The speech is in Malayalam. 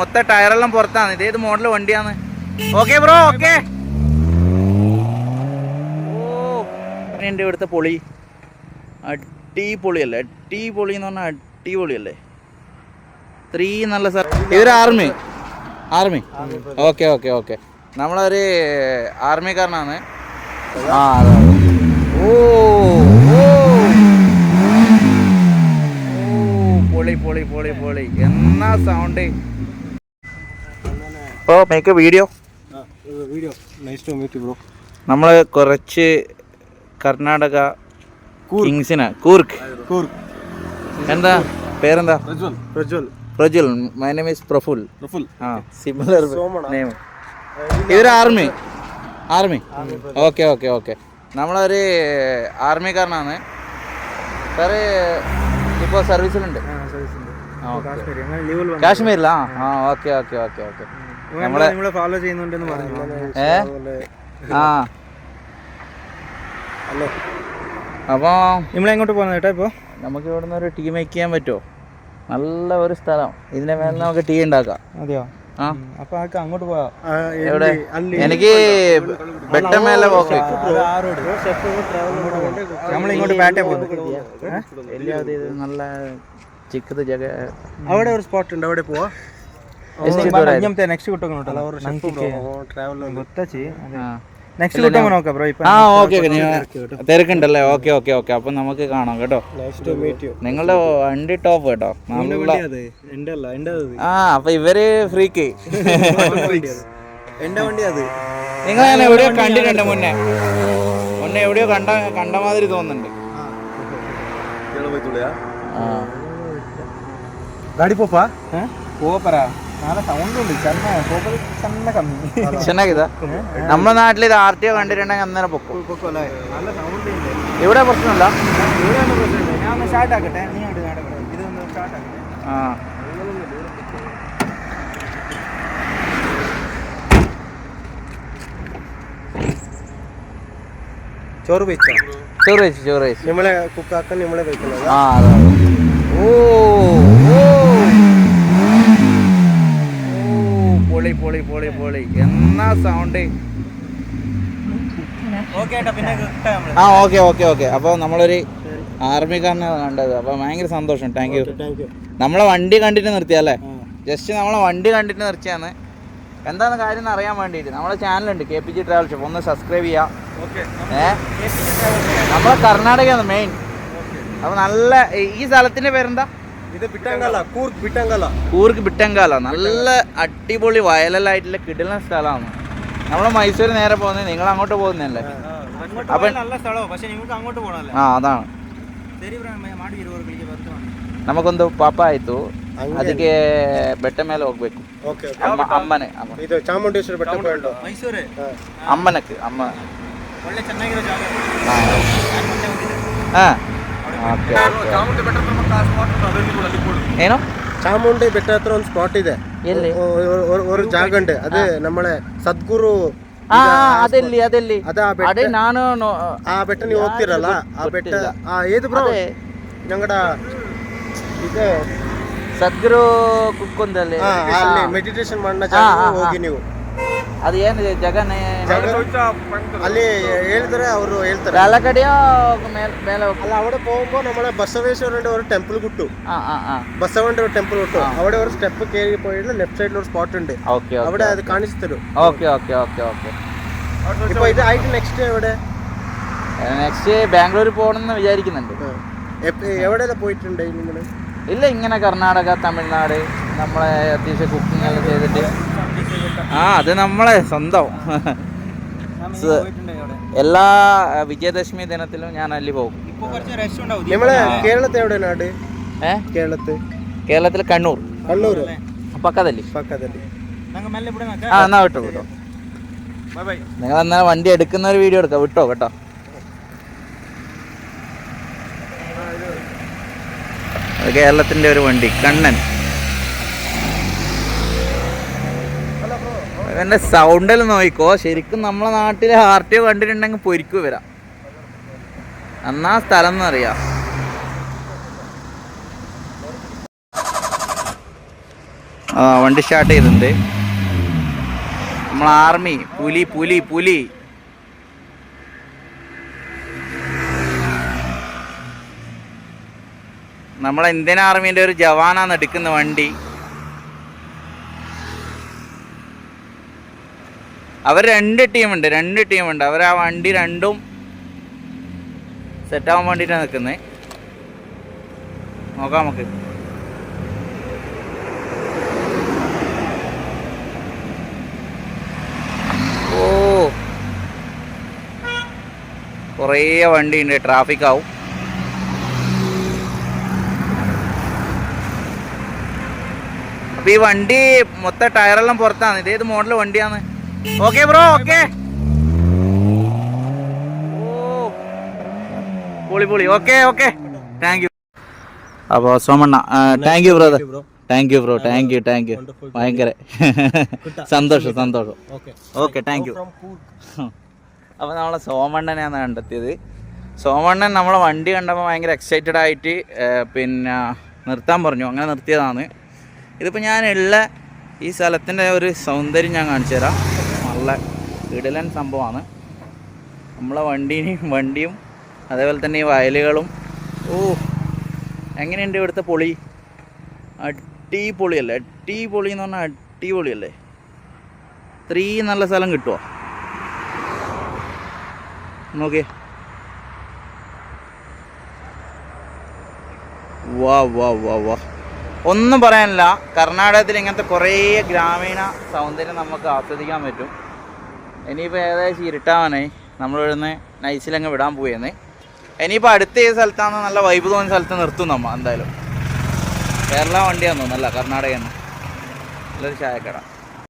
മൊത്തം ടയറെല്ലാം പുറത്താണ്. ഇതേത് മോഡൽ വണ്ടിയാണ്? ഓക്കെ ബ്രോ ഓക്കെ ഓ എന്റെ ഇവിടുത്തെ പൊളി. അടിപൊളിയല്ലേ? അടിപൊളി എന്ന് പറഞ്ഞാൽ അടിപൊളിയല്ലേ? ത്രീ നല്ല സാർ ഇവർ army army okay okay okay നമ്മളൊരു ആർമിക്കാരനാണ് ആ പൊളി പൊളി പൊളി പൊളി. എന്നാ sound oh make video video nice to meet bro നമ്മൾ കുറച്ച് കർണാടക കിങ്സിന് കൂർക്ക് കൂർക്ക് എന്താ? പേരെന്താ? Prajwal. Prajwal. Prajul my name is Praful Praful. ആ സിമിലർ സോമണ. നെയിം ഇവർ army army okay okay okay നമ്മളൊരു ആർമിക്കാരനാണ് സാറ് ഇപ്പോൾ സർവീസിലുണ്ട്. കാശ്മീരിലാ? ആ ഓക്കെ ഓക്കെ ഓക്കെ ഓക്കെ നമ്മളെ ഫോളോ ചെയ്യുന്നുണ്ടെന്ന് പറഞ്ഞു. ഏ? ആ. അപ്പോൾ നമ്മളെങ്ങോട്ട് പോകുന്നത് കേട്ടോ ഇപ്പോ? നമുക്ക് ഇവിടുന്ന് ഒരു ടീ മേക്ക് ചെയ്യാൻ പറ്റുമോ നല്ല ഒരു സ്ഥലം. ഇതിന്റെ മേലെ നമുക്ക് ടീ ഉണ്ടാക്കാം. അതെയോ? അപ്പൊ അങ്ങോട്ട് പോവാം. എനിക്ക് ബെട്ട മേലെ പോക്ക്. നമ്മളിങ്ങോട്ട് പേട്ട പോകും നല്ല ചിക്കത്ത് ജഗ അവിടെ ഒരു സ്പോട്ട് ഉണ്ട്. അവിടെ പോവാ. ಎಷ್ಟು ದೂರ ಇದೆ? ഞമ്മത്തെ നെക്സ്റ്റ് കിട്ടും ಅವರು ಟ್ರಾವೆಲ್ ಗೊತ್ತಾಚಿ ആ. നെക്സ്റ്റ് കിട്ടുമ്പോൾ നോക്കാം ബ്രോ ഇപ്പൊ ആ okay okay തിരക്കുണ്ടല്ലേ okay okay okay അപ്പൊ നമുക്ക് കാണാം കേട്ടോ നൈസ് ടു മീറ്റ് യു നിങ്ങളുടെ വണ്ടി ടോപ്പ് കേട്ടോ നല്ല അത് എന്റെ അല്ല എന്റെ അത് ആ അപ്പൊ ഇവര് ഫ്രീക്ക് എന്റെ വണ്ടി അത് നിങ്ങൾ ഞാൻ എവിടെയോ കണ്ടിട്ടുണ്ട് മുന്നേ മുന്നേ എവിടെയോ കണ്ട കണ്ട മാതിരി തോന്നുന്നുണ്ട് ആ ಗಾಡಿ ಪೋಪ പോപ്പറ നല്ല സൗണ്ട് ഉണ്ട് ചെന്ന പോപ്പർ ചെന്ന കമ്മി ಚೆನ್ನಾಗಿದ നമ്മുടെ നാട്ടിൽ ഇത് ആർ ടി ഒ കണ്ടിട്ടുണ്ടെങ്കിൽ അന്നേരം പൊക്കും നല്ല സൗണ്ട് ഉണ്ട് ഇവിടെ പ്രശ്നമില്ല ഇവിടെ ഒന്നും പ്രശ്നമില്ല ഞാൻ ഒന്ന് സ്റ്റാർട്ട് ആക്കട്ടെ നീ അങ്ങോട്ട് നടക്കട്ടെ ഇതൊന്ന് സ്റ്റാർട്ട് ആക്കട്ടെ ആ ചോറ് വെച്ച ചോറ് വെച്ച് ചോറ് വെച്ച് നിങ്ങളെ കുക്കാക്കാൻ നിങ്ങളെ വെക്കുന്നത് ആ അതെ അതെ. ഓ ഓ പൊളി പൊളി പൊളി പൊളി. എന്നാ സൗണ്ട് ആ ഓക്കെ ഓക്കെ ഓക്കെ അപ്പോൾ നമ്മളൊരു ആർമിക്കാരനെ കണ്ടത്. അപ്പോൾ ഭയങ്കര സന്തോഷം. താങ്ക് യു നമ്മളെ വണ്ടി കണ്ടിട്ട് നിർത്തിയല്ലേ ജസ്റ്റ് നമ്മളെ വണ്ടി കണ്ടിട്ട് നിർത്തിയാന്ന് എന്താണ് കാര്യം എന്ന് അറിയാൻ വേണ്ടിയിട്ട് നമ്മളെ ചാനലുണ്ട് K P G travel shop ഒന്ന് സബ്സ്ക്രൈബ് ചെയ്യാം. ഏ? നമ്മളെ കർണാടകയാണ് മെയിൻ അപ്പോൾ നല്ല ഈ സ്ഥലത്തിന്റെ പേരെന്താ? ಇದು ಬಿಟ್ಟಂಗಲ್ಲ ಕೂರ್ಗ್ ಬಿಟ್ಟಂಗಲ್ಲ കൂർക്ക് ബിട്ടങ്കാല നല്ല അടിപൊളി വയലലായിട്ടുള്ള കിടിലൻ സ്ഥലമാണ് നമ്മൾ മൈസൂർ നേരെ പോകുന്നത് നിങ്ങൾ അങ്ങോട്ട് പോകുന്നതല്ലേ അങ്ങോട്ട് അപ്പൊ- പോയാൽ നല്ല സ്ഥലമാണ് പക്ഷെ നിങ്ങൾക്ക് അങ്ങോട്ട് പോകണല്ലേ ആ ಅದಾನ ಸರಿ ಬ್ರೋ ಮಾಡಿ ಇರುವವರೆಗೆ ಬರ್ತೀವಿ ನಮಗೊಂದು ಪಾಪ ಆಯ್ತು ಹಂಗೆ. ಅದಕ್ಕೆ ಬೆಟ್ಟ ಮೇಲೆ ಹೋಗ್ಬೇಕು ಓಕೆ ಅಮ್ಮ ಅಮ್ಮನೆ ಅಮ್ಮ ಇದು ಚಾಮುಂಡೇಶ್ವರಿ ಬೆಟ್ಟ ಹೋಗೋಣ ಮೈಸೂರೇ ಅಮ್ಮನಕ್ಕೆ ಅಮ್ಮ ಒಳ್ಳೆ ಚೆನ್ನಾಗಿರೋ ಜಾಗ ಹಾ ಚಾಮುಂಡಿ ಬೆಟ್ಟ ಚಾಮುಂಡಿ ಬೆಟ್ಟ ಹತ್ರ ಒಂದು ಸ್ಪಾಟ್ ಇದೆ. ಎಲ್ಲಿ? ಒಂದು ಜಾಗಂಡೆ. ಅದೇ ನಮ್ಮಳೆ ಸದ್ಗುರು ಅದೆಲ್ಲಿ ಅದೆಲ್ಲಿ? ಅದೇ ನಾನು ಆ ಬೆಟ್ಟ ನೀವು ಹೋಗ್ತಿರಲ್ಲ ಆ ಬೆಟ್ಟ. ಆ ಏದು ಬ್ರೋ ನಂಗಡ ಇದು. ಸದ್ಗುರು ಅಲ್ಲಿ ಮೆಡಿಟೇಷನ್ ಮಾಡೋ ಜಾಗ ಹೋಗಿ ನೀವು. ಅದು ಏನು ಜಗನೇ ಅಲ್ಲಿ ಹೇಳಿದ್ರೆ ಅವರು ಹೇಳ್ತಾರೆ തലക്കടിയോ മേൽ മേലെ വെക്കും അല്ല അവിടെ പോകുമ്പോൾ നമ്മളെ ബസവേശ്വരന്റെ ഒരു ടെമ്പിൾ കിട്ടും ആ ആ ആ ബസവന്റെ ഒരു ടെമ്പിൾ കിട്ടും അവിടെ ഒരു സ്റ്റെപ്പ് കയറി പോയിട്ട് ലെഫ്റ്റ് സൈഡിൽ ഒരു സ്പോട്ട് ഉണ്ട് ഓക്കെ അവിടെ അത് കാണിച്ചു തരും ഓക്കെ ഓക്കെ ഓക്കെ ഓക്കെ ഇപ്പൊ ഇത് ആയിട്ട് നെക്സ്റ്റ് എവിടെ നെക്സ്റ്റ് ബാംഗ്ലൂർ പോകണമെന്ന് വിചാരിക്കുന്നുണ്ട് എപ്പ- എവിടെയെല്ലാം പോയിട്ടുണ്ട് നിങ്ങൾ ഇല്ല ഇങ്ങനെ കർണാടക തമിഴ്നാട് നമ്മളെ അത്യാവശ്യം കുക്കിംഗ് എല്ലാം ചെയ്തിട്ട്. ആ അത് നമ്മളെ സ്വന്തം. എല്ലാ വിജയദശമി ദിനത്തിലും ഞാൻ അല്ലി പോകും? കേരളത്തിൽ കേരളത്തിൽ കണ്ണൂർ. കണ്ണൂർ പക്കതല്ലി? പക്കതല്ലി. ആ എന്നാ വിട്ടോ കേട്ടോ നിങ്ങൾ എന്നാ വണ്ടി എടുക്കുന്ന ഒരു വീഡിയോ എടുക്കാം. വിട്ടോ കേട്ടോ. കേരളത്തിന്റെ ഒരു വണ്ടി കണ്ണൻ. ഇവന്റെ സൗണ്ടിൽ നോക്കിക്കോ. ശരിക്കും നമ്മളെ നാട്ടിലെ ആർ കണ്ടിട്ടുണ്ടെങ്കിൽ പൊരിക്കു വരാം എന്നാ സ്ഥലം എന്നറിയാം ആ വണ്ടി സ്റ്റാർട്ട് ചെയ്തിട്ടുണ്ട്. നമ്മൾ ആർമി പുലി പുലി പുലി. നമ്മളെ ഇന്ത്യൻ ആർമീന്റെ ഒരു ജവാനാണ് എടുക്കുന്ന വണ്ടി. അവർ രണ്ട് ടീമുണ്ട് രണ്ട് ടീമുണ്ട്. അവർ ആ വണ്ടി രണ്ടും സെറ്റാവാൻ വേണ്ടിയിട്ടാണ് നിൽക്കുന്നത് നോക്കാം നമുക്ക്. ഓ. കുറേ വണ്ടിയുണ്ട് ട്രാഫിക് ആവും. അപ്പൊ ഈ വണ്ടി മൊത്തം ടയറെല്ലാം പുറത്താണ് ഇതേത് മോഡൽ വണ്ടിയാണ് ഓക്കെ ബ്രോ ഓക്കെ ഓ പൊളി പൊളി ഓക്കെ ഓക്കെ താങ്ക് യു അപ്പോൾ Somanna thank you brother thank you bro thank you thank you ഭയങ്കര. സന്തോഷം സന്തോഷം. ഓക്കെ ഓക്കെ താങ്ക് യു അപ്പോൾ നമ്മളെ സോമണ്ണനെയാണ് കണ്ടെത്തിയത്. സോമണ്ണൻ നമ്മളെ വണ്ടി കണ്ടപ്പോൾ ഭയങ്കര എക്സൈറ്റഡ് ആയിട്ട് പിന്നെ നിർത്താൻ പറഞ്ഞു. അങ്ങനെ നിർത്തിയതാണ്. ഇതിപ്പോൾ ഞാനുള്ള ഈ സ്ഥലത്തിന്റെ ഒരു സൗന്ദര്യം ഞാൻ കാണിച്ചു തരാം നല്ല ഇടലൻ സംഭവമാണ്. നമ്മളെ വണ്ടീനെയും വണ്ടിയും അതേപോലെ തന്നെ ഈ വയലുകളും. ഓ എങ്ങനെയുണ്ട് ഇവിടുത്തെ പൊളി? അടിപൊളിയല്ലേ? അടിപൊളി എന്ന് പറഞ്ഞാൽ അടിപൊളിയല്ലേ? ഇത്രയും നല്ല സ്ഥലം കിട്ടുമോ നോക്കിയേ. വാ വാ വാ വാ. ഒന്നും പറയാനില്ല. കർണാടകത്തിൽ ഇങ്ങനത്തെ കുറേ ഗ്രാമീണ സൗന്ദര്യം നമുക്ക് ആസ്വദിക്കാൻ പറ്റും. ഇനിയിപ്പോൾ ഏകദേശം ഇരുട്ടാവാനായി. നമ്മളിവിടുന്ന് നൈസിലങ്ങ് വിടാൻ പോയെന്ന് ഇനിയിപ്പോൾ അടുത്ത ഏത് സ്ഥലത്താണ് നല്ല വൈബ് തോന്നുന്ന സ്ഥലത്ത് നിർത്തും നമ്മൾ എന്തായാലും. കേരള വണ്ടിയാണെന്ന് തോന്നുന്നല്ല കർണാടകയാണ്. നല്ലൊരു ചായക്കട.